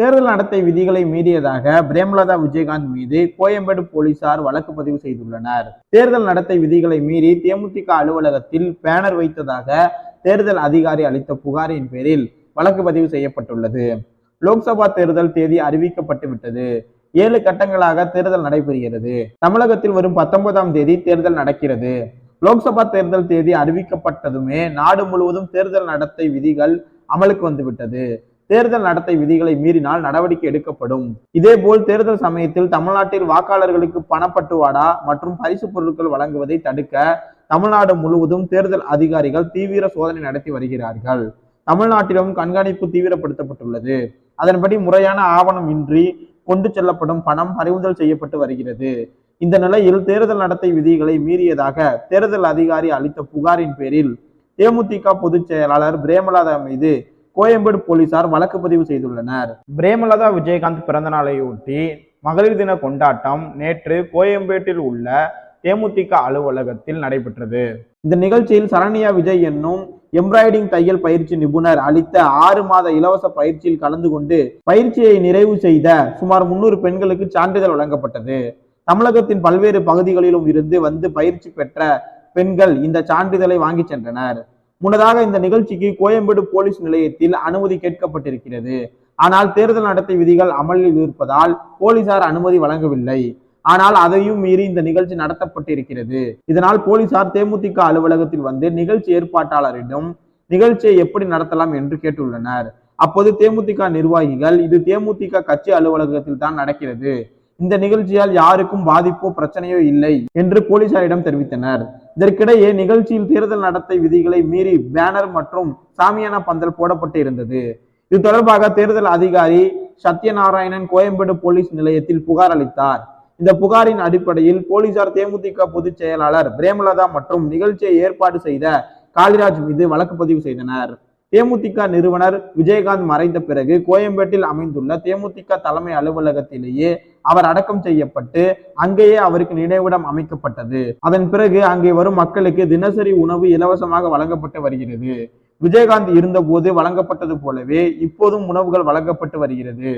தேர்தல் நடத்தை விதிகளை மீறியதாக பிரேமலதா விஜயகாந்த் மீது கோயம்பேடு போலீசார் வழக்கு பதிவு செய்துள்ளனர். தேர்தல் நடத்தை விதிகளை மீறி தேமுதிக அலுவலகத்தில் பேனர் வைத்ததாக தேர்தல் அதிகாரி அளித்த புகாரின் பேரில் வழக்கு பதிவு செய்யப்பட்டுள்ளது. லோக்சபா தேர்தல் தேதி அறிவிக்கப்பட்டு விட்டது. ஏழு கட்டங்களாக தேர்தல் நடைபெறுகிறது. தமிழகத்தில் வரும் பத்தொன்பதாம் தேதி தேர்தல் நடக்கிறது. லோக்சபா தேர்தல் தேதி அறிவிக்கப்பட்டதுமே நாடு முழுவதும் தேர்தல் நடத்தை விதிகள் அமலுக்கு வந்துவிட்டது. தேர்தல் நடத்தை விதிகளை மீறினால் நடவடிக்கை எடுக்கப்படும். இதேபோல் தேர்தல் சமயத்தில் தமிழ்நாட்டில் வாக்காளர்களுக்கு பணப்பட்டுவாடா மற்றும் பரிசு பொருட்கள் வழங்குவதை தடுக்க தமிழ்நாடு முழுவதும் தேர்தல் அதிகாரிகள் தீவிர சோதனை நடத்தி வருகிறார்கள். தமிழ்நாட்டிலும் கண்காணிப்பு தீவிரப்படுத்தப்பட்டுள்ளது. அதன்படி முறையான ஆவணம் இன்றி கொண்டு செல்லப்படும் பணம் பறிமுதல் செய்யப்பட்டு வருகிறது. இந்த நிலையில் தேர்தல் நடத்தை விதிகளை மீறியதாக தேர்தல் அதிகாரி அளித்த புகாரின் பேரில் தேமுதிக பொதுச் செயலாளர் பிரேமலாதா மீது கோயம்பேடு போலீசார் வழக்கு பதிவு செய்துள்ளனர். பிரேமலதா விஜயகாந்த் பிறந்த நாளையொட்டி மகளிர் தின கொண்டாட்டம் நேற்று கோயம்பேட்டில் உள்ள தேமுதிக அலுவலகத்தில் நடைபெற்றது. இந்த நிகழ்ச்சியில் சரண்யா விஜய் என்னும் எம்ப்ராய்டிங் தையல் பயிற்சி நிபுணர் அளித்த ஆறு மாத இலவச பயிற்சியில் கலந்து கொண்டு பயிற்சியை நிறைவு செய்த சுமார் முன்னூறு பெண்களுக்கு சான்றிதழ் வழங்கப்பட்டது. தமிழகத்தின் பல்வேறு பகுதிகளிலும் இருந்து வந்து பயிற்சி பெற்ற பெண்கள் இந்த சான்றிதழை வாங்கி சென்றனர். முன்னதாக இந்த நிகழ்ச்சிக்கு கோயம்பேடு போலீஸ் நிலையத்தில் அனுமதி கேட்கப்பட்டிருக்கிறது. ஆனால் தேர்தல் நடத்தை விதிகள் அமலில் இருப்பதால் போலீசார் அனுமதி வழங்கவில்லை. ஆனால் அதையும் மீறி இந்த நிகழ்ச்சி நடத்தப்பட்டிருக்கிறது. இதனால் போலீசார் தேமுதிக அலுவலகத்தில் வந்து நிகழ்ச்சி ஏற்பாட்டாளரிடம் நிகழ்ச்சியை எப்படி நடத்தலாம் என்று கேட்டுள்ளனர். அப்போது தேமுதிக நிர்வாகிகள் இது தேமுதிக கட்சி அலுவலகத்தில் தான் நடக்கிறது. இந்த நிகழ்ச்சியால் யாருக்கும் பாதிப்போ பிரச்சனையோ இல்லை என்று போலீசாரிடம் தெரிவித்தனர். இதற்கிடையே நிகழ்ச்சியில் தேர்தல் நடத்தை விதிகளை மீறி பேனர் மற்றும் சாமியானா பந்தல் போடப்பட்டு இருந்தது. இது தொடர்பாக தேர்தல் அதிகாரி சத்யநாராயணன் கோயம்பேடு போலீஸ் நிலையத்தில் புகார் அளித்தார். இந்த புகாரின் அடிப்படையில் போலீசார் தேமுதிக பொதுச் செயலாளர் பிரேமலதா மற்றும் நிகழ்ச்சியை ஏற்பாடு செய்த காளிராஜ் மீது வழக்கு பதிவு செய்தனர். தேமுதிக நிறுவனர் விஜயகாந்த் மறைந்த பிறகு கோயம்பேட்டில் அமைந்துள்ள தேமுதிக தலைமை அலுவலகத்திலேயே அவர் அடக்கம் செய்யப்பட்டு அங்கேயே அவருக்கு நினைவிடம் அமைக்கப்பட்டது. அதன் பிறகு அங்கே வரும் மக்களுக்கு தினசரி உணவு இலவசமாக வழங்கப்பட்டு வருகிறது. விஜயகாந்த் இருந்தபோது வழங்கப்பட்டது போலவே இப்போதும் உணவுகள் வழங்கப்பட்டு வருகிறது.